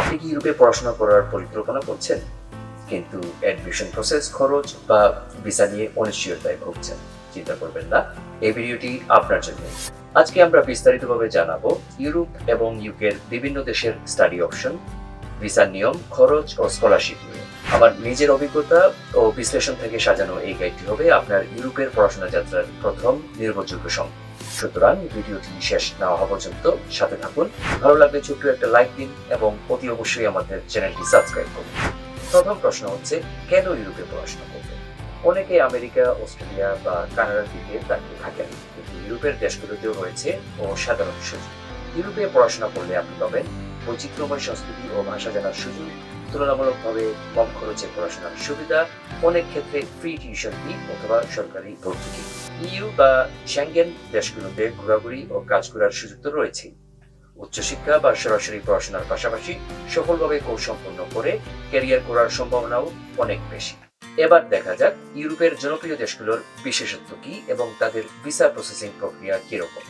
আপনি কি ইউরোপে পড়াশোনা করার পরিকল্পনা করছেন? কিন্তু অ্যাডমিশন প্রসেস খরচ বা ভিসা নিয়ে অনিশ্চয়তায় ভুগছেন। চিন্তা করবেন না, এই ভিডিওটি আপনার জন্য। আজকে আমরা বিস্তারিতভাবে জানাব ইউরোপ এবং ইউকের বিভিন্ন দেশের স্টাডি অপশন ভিসার নিয়ম, খরচ ও স্কলারশিপ নিয়ে। আমার নিজের অভিজ্ঞতা ও বিশ্লেষণ থেকে সাজানো এই গাইডটি হবে আপনার ইউরোপের পড়াশোনা যাত্রার প্রথম নির্ভরযোগ্য সঙ্গ। সুতরাং ভিডিওটি শেষ না হওয়া পর্যন্ত সাথে থাকুন। ভালো লাগলে ছোট্ট একটা লাইক দিন এবং অতি অবশ্যই আমাদের চ্যানেলটি সাবস্ক্রাইব করুন। প্রথম প্রশ্ন হচ্ছে, কেন ইউরোপে পড়াশোনা করবে? অনেকে আমেরিকা, অস্ট্রেলিয়া বা কানাডার দিকে তাকিয়ে থাকেন, কিন্তু ইউরোপের দেশগুলোতেও রয়েছে অসাধারণ সুযোগ। ইউরোপে পড়াশোনা করলে আপনি পাবেন বৈচিত্র্যময় সংস্কৃতি ও ভাষা জানার সুযোগ, তুলনামূলকভাবে কম খরচে পড়াশোনার সুবিধা, অনেক ক্ষেত্রে ফ্রি টিউশন ফি অথবা সরকারি ভর্তুকি। ইউ বা শ্যাঙ্গেন দেশগুলোতে ঘোরাঘুরি ও কাজ করার সুযোগ তো রয়েছেই। উচ্চশিক্ষা বা সরাসরি পড়াশোনার পাশাপাশি সফলভাবে কোর্স সম্পন্ন করে ক্যারিয়ার করার সম্ভাবনাও অনেক বেশি। এবার দেখা যাক ইউরোপের জনপ্রিয় দেশগুলোর বিশেষত্ব কি এবং তাদের ভিসা প্রসেসিং প্রক্রিয়া কীরকম।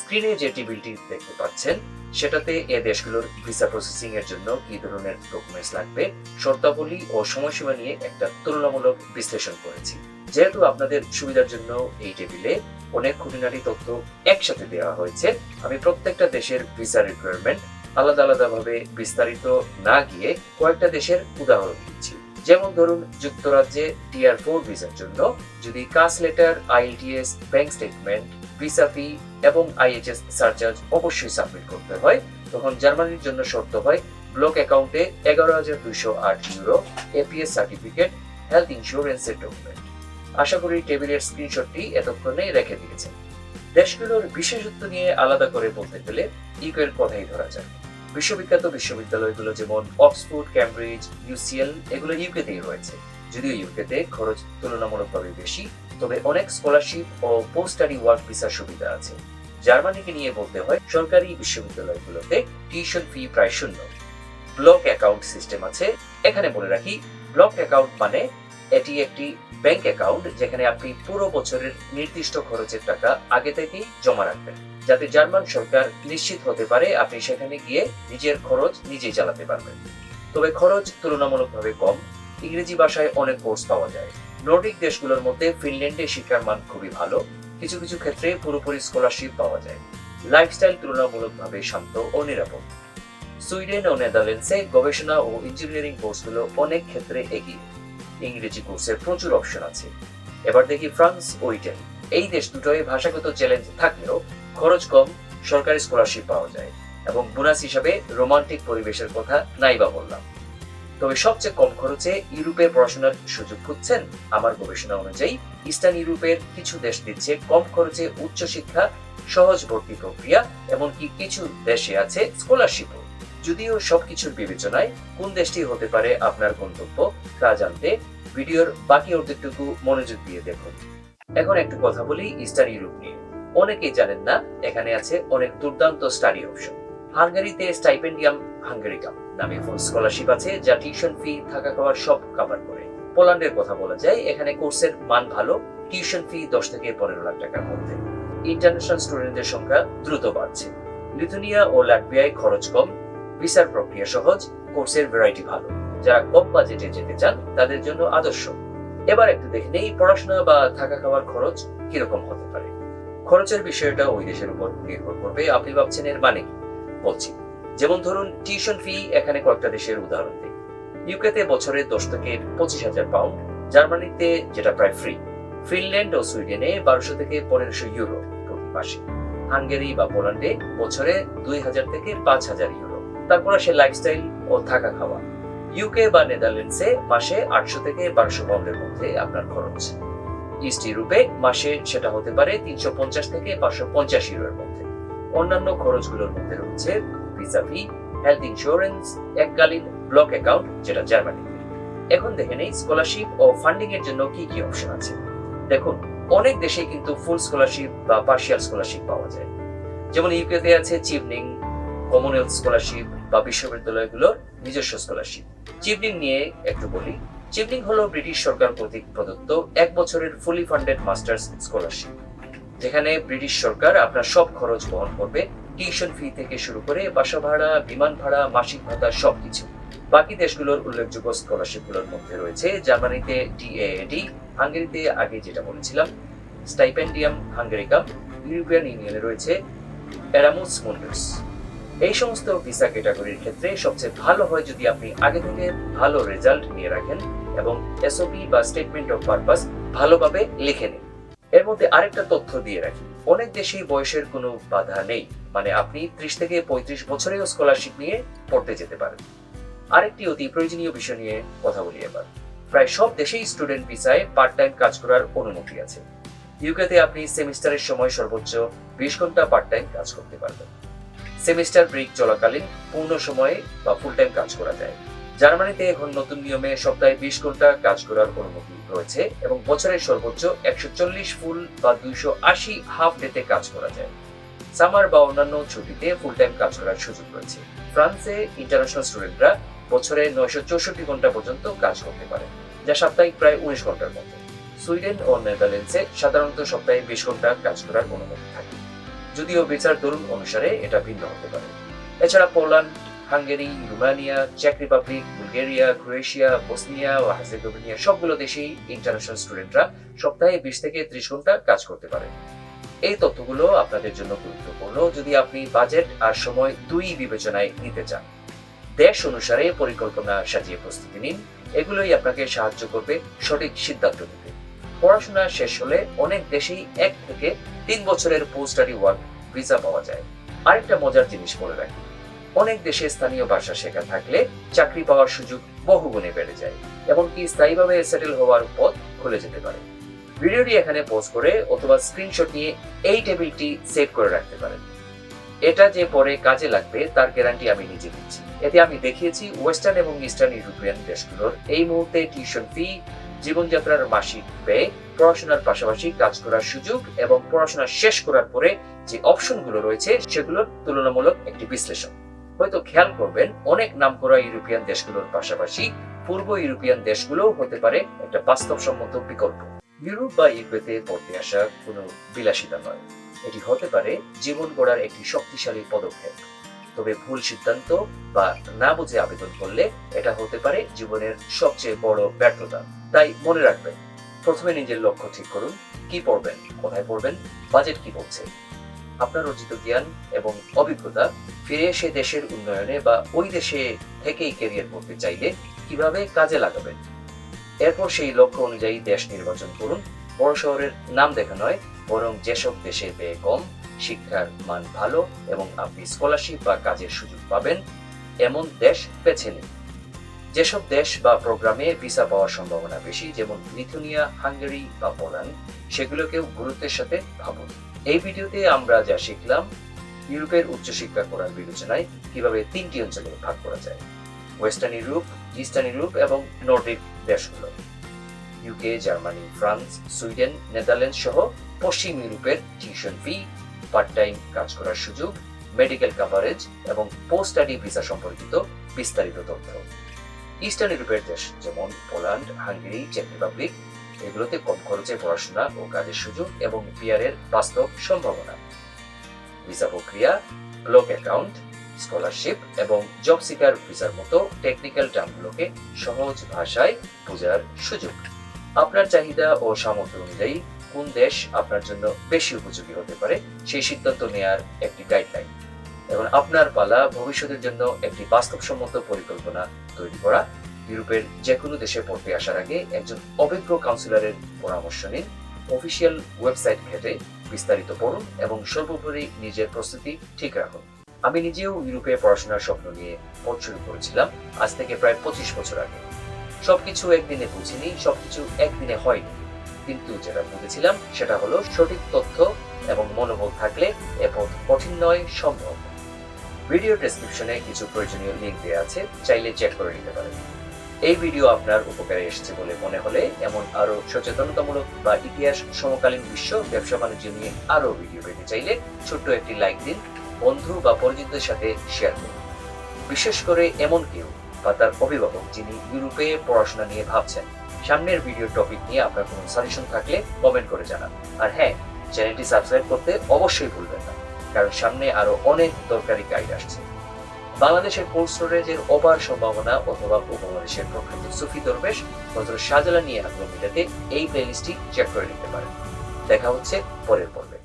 স্ক্রিনে যে টেবিলটি দেখতে পাচ্ছেন, সেটাতে এ দেশগুলোর ভিসা প্রসেসিং এর জন্য কি ধরনের ডকুমেন্টস লাগবে, শর্তাবলী ও সময়সীমা নিয়ে একটা তুলনামূলক বিশ্লেষণ করেছি। যেহেতু আপনাদের সুবিধার জন্য এই টেবিলে অনেক খুঁটিনাটি তথ্য একসাথে দেওয়া হয়েছে, আমি প্রত্যেকটা দেশের ভিসা রিকোয়ারমেন্ট আলাদা আলাদাভাবে বিস্তারিত না গিয়ে কয়েকটা দেশের উদাহরণ দিচ্ছি। যেমন ধরুন, যুক্তরাজ্যে টিআর ফোর ভিসার জন্য যদি CAS letter IELTS bank statement visa fee এবং আইএইচএস সার্চার্জ অবশ্যই সাবমিট করতে হয়, তখন জার্মানির জন্য শর্ত হয় ব্লক অ্যাকাউন্টে এগারো হাজার দুইশো আট ইউরো এপিএস সার্টিফিকেট হেলথ ইন্স্যুরেন্সের ডকুমেন্ট আশা করি টেবিলের স্ক্রিনশটটি এতক্ষণে রেখে দিয়েছেন দেশগুলোর বিশেষত্ব নিয়ে আলাদা করে বলতে গেলে ইউকের কথাই ধরা যায় বিশ্ববিখ্যাত বিশ্ববিদ্যালয়গুলো যেমন অক্সফোর্ড ক্যামব্রিজ ইউসিএল, এগুলো ইউকেতেই রয়েছে। যদিও ইউকেতে খরচ তুলনামূলকভাবে বেশি, তবে অনেক স্কলারশিপ ও পোস্ট ওয়ার্ক ভিসার সুবিধা আছে। জার্মানিকে নিয়ে বলতে হয়, সরকারি বিশ্ববিদ্যালয়গুলোতে টিউশন ফি প্রায় শূন্য। ব্লক অ্যাকাউন্ট সিস্টেম আছে, এখানে বলে রাখি, ব্লক অ্যাকাউন্ট মানে এটি একটি ব্যাংক অ্যাকাউন্ট যেখানে আপনি পুরো বছরের নির্দিষ্ট খরচের টাকা আগে থেকেই জমা রাখবেন। যাতে জার্মান সরকার নিশ্চিত হতে পারে আপনি সেখানে গিয়ে নিজের খরচ নিজেই চালাতে পারবেন। তবে খরচ তুলনামূলকভাবে কম। ইংরেজি ভাষায় অনেক কোর্স পাওয়া যায়। নর্ডিক দেশগুলোর মধ্যে ফিনল্যান্ডে শিক্ষার মান খুবই ভালো। কিছু কিছু ক্ষেত্রে পুরোপুরি স্কলারশিপ পাওয়া যায়। লাইফস্টাইল তুলনামূলকভাবে শান্ত ও নিরাপদ। সুইডেন ও নেদারল্যান্ডসে গবেষণা ও ইঞ্জিনিয়ারিং কোর্সগুলো অনেক ক্ষেত্রে এগিয়ে। ইংরেজি কোর্সের প্রচুর অপশন আছে। এবার দেখি ফ্রান্স ও ইটালি। এই দেশ দুটোয় ভাষাগত চ্যালেঞ্জ থাকলেও খরচ কম, সরকারি স্কলারশিপ পাওয়া যায় এবং বোনাস হিসাবে রোমান্টিক পরিবেশের কথা নাই বা বললাম। তবে সবচেয়ে কম খরচে ইউরোপে পড়াশোনার সুযোগ খুঁজছেন আমার গবেষণা অনুযায়ী ইস্টার্ন ইউরোপের কিছু দেশ দিচ্ছে কম খরচে উচ্চশিক্ষা, সহজ ভর্তি প্রক্রিয়া, এমনকি কিছু দেশে আছে স্কলারশিপও যদিও সবকিছুর বিবেচনায় কোন দেশটি হতে পারে আপনার গন্তব্য তা জানতে ভিডিওর বাকি অর্ধেকটুকু মনোযোগ দিয়ে দেখুন। এখন একটু কথা বলি ইস্টার্ন ইউরোপ নিয়ে। অনেকেই জানেন না, এখানে আছে অনেক দুর্দান্ত স্টাডি অপশন। হাঙ্গারিতে স্টাইপেন্ডিয়াম হাঙ্গারিকাম নামে ফুল স্কলারশিপ আছে, যা টিউশন ফি, থাকা খাওয়ার সব কভার করে। পোল্যান্ডের কথা বলা যায়, এখানে কোর্সের মান ভালো, টিউশন ফি দশ থেকে পনেরো লাখ টাকার মধ্যে। ইন্টারন্যাশনাল স্টুডেন্টদের সংখ্যা দ্রুত বাড়ছে। লিথুনিয়া ও লাটভিয়ায় খরচ কম ভিসার প্রক্রিয়া সহজ, কোর্সের ভ্যারাইটি ভালো। যারা কম বাজেটে যেতে চান, তাদের জন্য আদর্শ। এবার একটু দেখে নেই পড়াশোনা বা থাকা খাওয়ার খরচ কীরকম হতে পারে। খরচের বিষয়টা ওই দেশের উপর নির্ভর করবে, আপনি ভাবছেন এর মানে কি? বলছি, যেমন ধরুন টিউশন ফি এখানে কয়েকটা দেশের উদাহরণ দিই। ইউকেতে বছরে দশ থেকে পঁচিশ হাজার পাউন্ড জার্মানিতে যেটা প্রায় ফ্রি ফিনল্যান্ড ও সুইডেনে বারোশো থেকে পনেরোশো ইউরো প্রতি মাসে। হাঙ্গেরি বা পোল্যান্ডে বছরে দুই হাজার থেকে পাঁচ হাজার ইউরো তারপর আসে লাইফস্টাইল ও থাকা খাওয়া। ইউকে বা নেদারল্যান্ডসে মাসে আটশো থেকে বারোশো পাউন্ডের মধ্যে আপনার খরচ। ইস্ট ইউরোপে মাসে সেটা হতে পারে তিনশো পঞ্চাশ থেকে পাঁচশো পঞ্চাশ ইউরোর মধ্যে। অন্যান্য খরচগুলোর মধ্যে রয়েছে ভিসা ফি হেলথ ইন্স্যুরেন্স এককালীন ব্লক অ্যাকাউন্ট যেটা জার্মানিতে এখন দেখে নেই স্কলারশিপ ও ফান্ডিং এর জন্য কি কি অপশন আছে। দেখুন, অনেক দেশে কিন্তু ফুল স্কলারশিপ বা পার্শিয়াল স্কলারশিপ পাওয়া যায়। যেমন ইউকেতে আছে চিভনিং কমনওয়েলথ স্কলারশিপ বা বিশ্ববিদ্যালয়গুলোর নিজস্ব স্কলারশিপ চিভনিং নিয়ে একটু বলি। চিভনিং হলো ব্রিটিশ সরকার কর্তৃক প্রদত্ত এক বছরের ফুলি ফান্ডেড মাস্টার্স স্কলারশিপ যেখানে ব্রিটিশ সরকার আপনার সব খরচ বহন করবে টিউশন ফি থেকে শুরু করে বাসা ভাড়া, বিমান ভাড়া, মাসিক ভাতা, সবকিছু। বাকি দেশগুলোর উল্লেখযোগ্য স্কলারশিপগুলোর মধ্যে রয়েছে জার্মানিতে ডিএএডি হাঙ্গেরিতে আগে যেটা বলেছিলাম স্টাইপেন্ডিয়াম হাঙ্গেরিকাম, ইউরোপিয়ান ইউনিয়নে রয়েছে এরামুস মুন্ডুস এই সমস্ত ভিসা ক্যাটাগরির ক্ষেত্রে সবচেয়ে ভালো হয় যদি আপনি আগে থেকে ভালো রেজাল্ট নিয়ে রাখেন এবং এসওপি বা স্টেটমেন্ট অফ পারপাস ভালোভাবে লিখে নিন। এর মধ্যে আরেকটা তথ্য দিয়ে রাখি। অনেক দেশেই বয়সের কোনো বাধা নেই। মানে আপনি ত্রিশ থেকে পঁয়ত্রিশ বছরেও স্কলারশিপ নিয়ে পড়তে যেতে পারেন। আরেকটি অতি প্রয়োজনীয় বিষয় নিয়ে কথা বলি এবার। প্রায় সব দেশেই স্টুডেন্ট ভিসায় পার্ট টাইম কাজ করার অনুমতি আছে। ইউকেতে আপনি সেমিস্টারের সময় সর্বোচ্চ বিশ ঘণ্টা পার্ট টাইম কাজ করতে পারবেন। সেমিস্টার ব্রেক চলাকালীন পূর্ণ সময়ে বা ফুল টাইম কাজ করা যায়। জার্মানিতে এখন নতুন নিয়মে সপ্তাহে বিশ ঘণ্টা কাজ করার অনুমতি রয়েছে এবং বছরের সর্বোচ্চ একশো চল্লিশ ফুল বা দুইশো আশি হাফ ডেতে কাজ করা যায়। সামার বা অন্যান্য ছুটিতে ফুল টাইম কাজ করার সুযোগ রয়েছে। ফ্রান্সে ইন্টারন্যাশনাল স্টুডেন্টরা বছরে নয়শো চৌষট্টি ঘণ্টা পর্যন্ত কাজ করতে পারে, যা সাপ্তাহিক প্রায় উনিশ ঘণ্টার মতো। সুইডেন ও নেদারল্যান্ডসে সাধারণত সপ্তাহে বিশ ঘণ্টা কাজ করার অনুমতি থাকে। যদিও বিচার দরুন অনুসারে এটা ভিন্ন হতে পারে। এছাড়া পোল্যান্ড, হাঙ্গেরি, রোমানিয়া, চেক রিপাবলিক, বুলগেরিয়া, ক্রোয়েশিয়া, বসনিয়া ও হাজেগোভিনিয়া সবগুলো দেশেই ইন্টারন্যাশনাল স্টুডেন্টরা সপ্তাহে বিশ থেকে ত্রিশ ঘণ্টা কাজ করতে পারে। এই তথ্যগুলো আপনাদের জন্য গুরুত্বপূর্ণ যদি আপনি বাজেট আর সময় দুই বিবেচনায় নিতে চান। দেশ অনুসারে পরিকল্পনা সাজিয়ে প্রস্তুতি নিন। এগুলোই আপনাকে সাহায্য করবে সঠিক সিদ্ধান্ত নিতে। পড়াশোনা শেষ হলে অনেক দেশেই এক থেকে তিন বছরের পোস্ট স্টাডি ওয়ার্ক ভিসা পাওয়া যায়। আরেকটা মজার জিনিস বলে রাখি, অনেক দেশে স্থানীয় ভাষা শেখা থাকলে চাকরি পাওয়ার সুযোগ বহুগুণে বেড়ে যায়, এমনকি স্থায়ীভাবে সেটেল হওয়ার পথ খুলে যেতে পারে। ভিডিওটি এখানে পোস্ট করে অথবা স্ক্রিনশট নিয়ে এই টেবিলটি সেভ করে রাখতে পারেন। এটা যে পরে কাজে লাগবে তার গ্যারান্টি আমি নিজে দিচ্ছি। এতে আমি দেখিয়েছি ওয়েস্টার্ন এবং ইস্টার্ন ইউরোপিয়ান দেশগুলোর এই মুহূর্তে টিউশন ফি জীবনযাত্রার মাসিক ব্যয়, পড়াশোনার পাশাপাশি কাজ করার সুযোগ এবং পড়াশোনা শেষ করার পরে যে অপশনগুলো রয়েছে সেগুলোর তুলনামূলক একটি বিশ্লেষণ। হয়তো খেয়াল করবেন, অনেক নামকরা ইউরোপিয়ান দেশগুলোর পাশাপাশি পূর্ব ইউরোপিয়ান দেশগুলোও হতে পারে একটা বাস্তবসম্মত বিকল্প। ইউরোপ বা ইউরোপেতে পড়তে আসা কোনো বিলাসিতা নয়। এটি হতে পারে জীবন গড়ার একটি শক্তিশালী পদক্ষেপ। তবে ভুল সিদ্ধান্ত বা না বুঝে আবেদন করলে এটা হতে পারে জীবনের সবচেয়ে বড় ব্যর্থতা। তাই মনে রাখবেন, প্রথমে নিজের লক্ষ্য ঠিক করুন, কি পড়বেন, কোথায় পড়বেন বাজেট কি বলছে। আপনার অর্জিত জ্ঞান এবং অভিজ্ঞতা ফিরে এসে দেশের উন্নয়নে বা ওই দেশে থেকেই ক্যারিয়ার করতে চাইলে কীভাবে কাজে লাগাবেন? এরপর সেই লক্ষ্য অনুযায়ী দেশ নির্বাচন করুন। বড় শহরের নাম দেখা নয়, বরং যেসব দেশে ব্যয় কম শিক্ষার মান ভালো এবং আপনি স্কলারশিপ বা কাজের সুযোগ পাবেন, এমন দেশ বেছে নিন। যেসব দেশ বা প্রোগ্রামে ভিসা পাওয়ার সম্ভাবনা বেশি, যেমন লিথুনিয়া, হাঙ্গেরি বা পোল্যান্ড, সেগুলোকেও গুরুত্বের সাথে ভাবুন। এই ভিডিওতে আমরা যা শিখলাম, ইউরোপের উচ্চশিক্ষা করার বিবেচনায় কীভাবে তিনটি অঞ্চলে ভাগ করা যায়। ওয়েস্টার্ন ইউরোপ, ইস্টার্ন ইউরোপ এবং নর্ডিক দেশগুলো। UK Germany France Sweden Netherland সহ পশ্চিম ইউরোপের টিউশন ফি পার্ট টাইম কাজ করার সুযোগ মেডিকেল কাভারেজ এবং পোস্ট স্টাডি ভিসা সম্পর্কিত বিস্তারিত তথ্য। ইস্টার্ন ইউরোপের দেশ যেমন পোল্যান্ড হাঙ্গেরি চেক রিপাবলিক এগুলোতে কম খরচে পড়াশোনা ও কাজের সুযোগ এবং পিয়ারের বাস্তব সম্ভাবনা। ভিসা প্রক্রিয়া ব্লক অ্যাকাউন্ট স্কলারশিপ এবং জব সিকার ভিসার মতো টেকনিক্যাল টার্মগুলোকে সহজ ভাষায় বোঝার সুযোগ। আপনার চাহিদা ও সামর্থ্য অনুযায়ী কোন দেশ আপনার জন্য বেশি উপযোগী হতে পারে, সেই সিদ্ধান্ত নেয়ার একটি গাইডলাইন এবং আপনার পালা ভবিষ্যতের জন্য একটি বাস্তবসম্মত পরিকল্পনা তৈরি করা। ইউরোপের যে কোনো দেশে পড়তে আসার আগে একজন অভিজ্ঞ কাউন্সিলরের পরামর্শ নিন। অফিসিয়াল ওয়েবসাইট ঘেটে বিস্তারিত পড়ুন এবং সর্বোপরি নিজের প্রস্তুতি ঠিক রাখুন। আমি নিজেও ইউরোপে পড়াশোনার স্বপ্ন নিয়ে পথ শুরু করেছিলাম, আজ থেকে প্রায় পঁচিশ বছর আগে। সবকিছু একদিনে বুঝিনি, সবকিছু একদিনে হয়নি। কিন্তু যেটা বুঝেছিলাম সেটা হলো সঠিক তথ্য এবং মনোবল থাকলে এ পথ কঠিন নয়, সম্ভব। ভিডিও ডেসক্রিপশনে কিছু প্রয়োজনীয় লিঙ্ক দেওয়া আছে, চাইলে চেক করে নিতে পারেন। এই ভিডিও আপনার উপকারে এসেছে বলে মনে হলে এমন আরও সচেতনতামূলক বা ইতিহাস সমকালীন বিশ্ব ব্যবসা বাণিজ্য নিয়ে আরও ভিডিও পেতে চাইলে ছোট্ট একটি লাইক দিন, বন্ধু বা পরিচিতদের সাথে শেয়ার করুন। বিশেষ করে এমন কেউ বা তার অভিভাবক যিনি ইউরোপে পড়াশোনা নিয়ে ভাবছেন। সামনের ভিডিও টপিক নিয়ে আপনার কোনো সাজেশন থাকলে কমেন্ট করে জানান। আর হ্যাঁ চ্যানেলটি সাবস্ক্রাইব করতে অবশ্যই ভুলবেন না, কারণ সামনে আরও অনেক দরকারি গাইড আসছে। বাংলাদেশের কোল্ড স্টোরেজের অপার সম্ভাবনা অথবা উপমহাদেশের প্রখ্যাত সুফি দরবেশ হজরত সাজালা নিয়ে আগ্রহ মেটাতে এই প্লেলিস্টটি চেক করে নিতে পারেন। দেখা হচ্ছে পরের পর্বে।